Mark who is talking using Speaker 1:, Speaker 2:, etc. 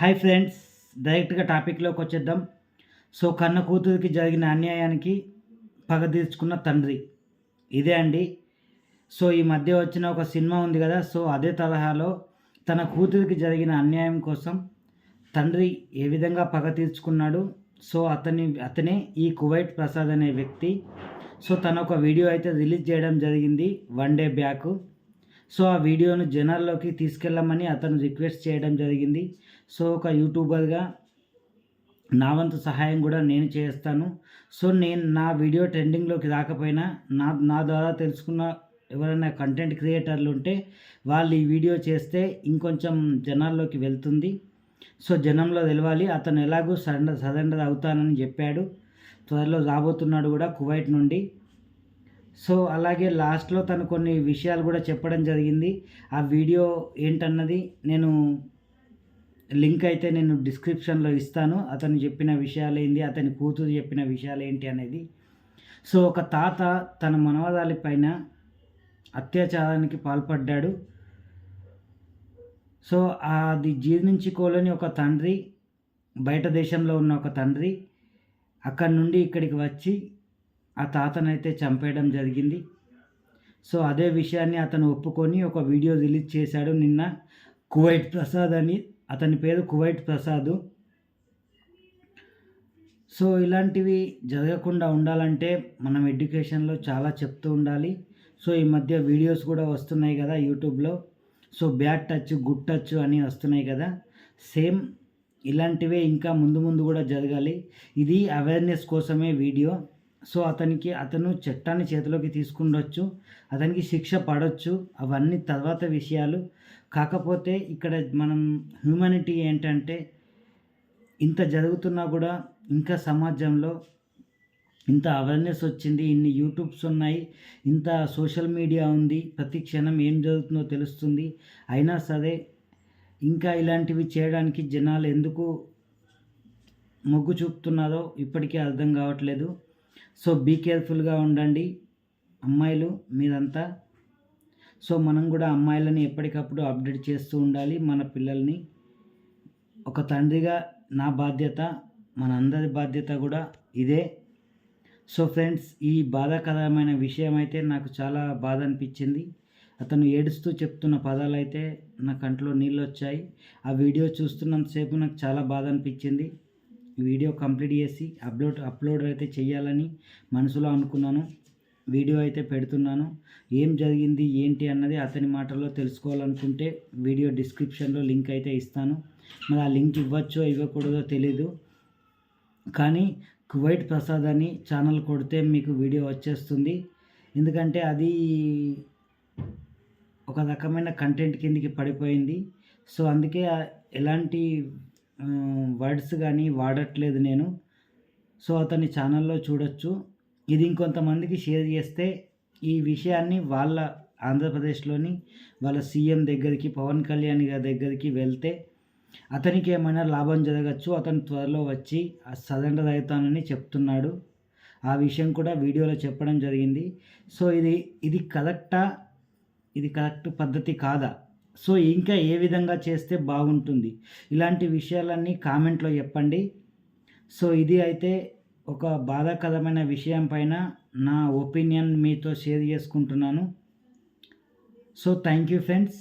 Speaker 1: Hi friends డైరెక్ట్గా టాపిక్లోకి వచ్చేద్దాం. సో కన్న కూతురికి జరిగిన అన్యాయానికి పగ తీర్చుకున్న తండ్రి. ఇదే అండి. సో ఈ మధ్య వచ్చిన ఒక సినిమా ఉంది కదా సో అదే తరహాలో తన కూతురికి జరిగిన అన్యాయం కోసం తండ్రి ఏ విధంగా పగ తీర్చుకున్నాడు సో అతని అతనే ఈ కువైట్ ప్రసాద్ అనే వ్యక్తి. సో తన ఒక వీడియో అయితే రిలీజ్ చేయడం జరిగింది వన్ డే బ్యాక్. సో ఆ వీడియోను జనాల్లోకి తీసుకెళ్ళమని అతను రిక్వెస్ట్ చేయడం జరిగింది. సో ఒక యూట్యూబర్గా నా వంతు సహాయం కూడా నేను చేస్తాను. సో నేను నా వీడియో ట్రెండింగ్లోకి రాకపోయినా నా నా ద్వారా తెలుసుకున్న ఎవరైనా కంటెంట్ క్రియేటర్లు ఉంటే వాళ్ళు ఈ వీడియో చేస్తే ఇంకొంచెం జనాల్లోకి వెళ్తుంది. సో జనంలో తెలవాలి. అతను ఎలాగో సరెండర్ సరెండర్ అవుతానని చెప్పాడు. త్వరలో రాబోతున్నాడు కూడా కువైట్ నుండి. సో అలాగే లాస్ట్లో తను కొన్ని విషయాలు కూడా చెప్పడం జరిగింది. ఆ వీడియో ఏంటన్నది నేను లింక్ అయితే నేను డిస్క్రిప్షన్లో ఇస్తాను. అతను చెప్పిన విషయాలు ఏంటి అతని కూతురు చెప్పిన విషయాలు ఏంటి అనేది. సో ఒక తాత తన మనవరాలి పైన అత్యాచారానికి పాల్పడ్డాడు. సో అది జీర్ణించుకోలేని ఒక తండ్రి బయట దేశంలో ఉన్న ఒక తండ్రి అక్కడి నుండి ఇక్కడికి వచ్చి ఆ తాతనైతే చంపేయడం జరిగింది. సో అదే విషయాన్ని అతను ఒప్పుకొని ఒక వీడియో రిలీజ్ చేశాడు నిన్న. కువైట్ ప్రసాద్ అని. అతని పేరు కువైట్ ప్రసాద్. సో ఇలాంటివి జరగకుండా ఉండాలంటే మనం ఎడ్యుకేషన్లో చాలా చెప్తూ ఉండాలి. సో ఈ మధ్య వీడియోస్ కూడా వస్తున్నాయి కదా యూట్యూబ్లో. So bad touch good touch అని వస్తున్నాయి కదా. సేమ్ ఇలాంటివే ఇంకా ముందు ముందు కూడా జరగాలి. ఇది అవేర్నెస్ కోసమే వీడియో. సో అతనికి అతను చట్టాన్ని చేతిలోకి తీసుకుండొచ్చు అతనికి శిక్ష పడవచ్చు అవన్నీ తర్వాత విషయాలు. కాకపోతే ఇక్కడ మనం హ్యూమానిటీ ఏంటంటే ఇంత జరుగుతున్నా కూడా ఇంకా సమాజంలో ఇంత అవేర్నెస్ వచ్చింది ఇన్ని యూట్యూబ్స్ ఉన్నాయి ఇంత సోషల్ మీడియా ఉంది ప్రతి క్షణం ఏం జరుగుతుందో తెలుస్తుంది. అయినా సరే ఇంకా ఇలాంటివి చేయడానికి జనాలు ఎందుకు మొగ్గు చూపుతున్నారో ఇప్పటికీ అర్థం కావట్లేదు. సో బీ కేర్ఫుల్గా ఉండండి. అమ్మాయిలు మీరంతా. సో మనం కూడా అమ్మాయిలని ఎప్పటికప్పుడు అప్డేట్ చేస్తూ ఉండాలి మన పిల్లల్ని. ఒక తండ్రిగా నా బాధ్యత మనందరి బాధ్యత కూడా ఇదే. సో ఫ్రెండ్స్ ఈ బాధాకరమైన విషయం అయితే నాకు చాలా బాధ అనిపించింది. అతను ఏడుస్తూ చెప్తున్న పదాలు అయితే నా కంట్లో నీళ్ళు వచ్చాయి. ఆ వీడియో చూస్తున్నంతసేపు నాకు చాలా బాధ అనిపించింది. వీడియో కంప్లీట్ చేసి అప్లోడ్ అప్లోడ్ అయితే చేయాలని మనసులో అనుకున్నాను. వీడియో అయితే పెడుతున్నాను. ఏం జరిగింది ఏంటి అన్నది అతని మాటల్లో తెలుసుకోవాలనుకుంటే వీడియో డిస్క్రిప్షన్లో లింక్ అయితే ఇస్తాను. మరి ఆ లింక్ ఇవ్వచ్చో ఇవ్వకూడదో తెలీదు. కానీ కువైట్ ప్రసాద్ అని ఛానల్ కొడితే మీకు వీడియో వచ్చేస్తుంది. ఎందుకంటే అది ఒక రకమైన కంటెంట్ కిందికి పడిపోయింది. సో అందుకే ఎలాంటి వర్డ్స్ కానీ వాడట్లేదు నేను. సో అతని ఛానల్లో చూడొచ్చు. ఇది ఇంకొంతమందికి షేర్ చేస్తే ఈ విషయాన్ని వాళ్ళ ఆంధ్రప్రదేశ్లోని వాళ్ళ సీఎం దగ్గరికి పవన్ కళ్యాణ్ గారి దగ్గరికి వెళ్తే అతనికి ఏమైనా లాభం జరగచ్చు. అతను త్వరలో వచ్చి సరెండర్ అవుతానని చెప్తున్నాడు. ఆ విషయం కూడా వీడియోలో చెప్పడం జరిగింది. సో ఇది ఇది కరెక్టా? ఇది కరెక్ట్ పద్ధతి కాదా? సో ఇంకా ఏ విధంగా చేస్తే బాగుంటుంది? ఇలాంటి విషయాలన్నీ కామెంట్లో చెప్పండి. సో ఇది అయితే ఒక బాధాకరమైన విషయం పైన నా ఒపీనియన్ మీతో షేర్ చేసుకుంటున్నాను. So thank you friends.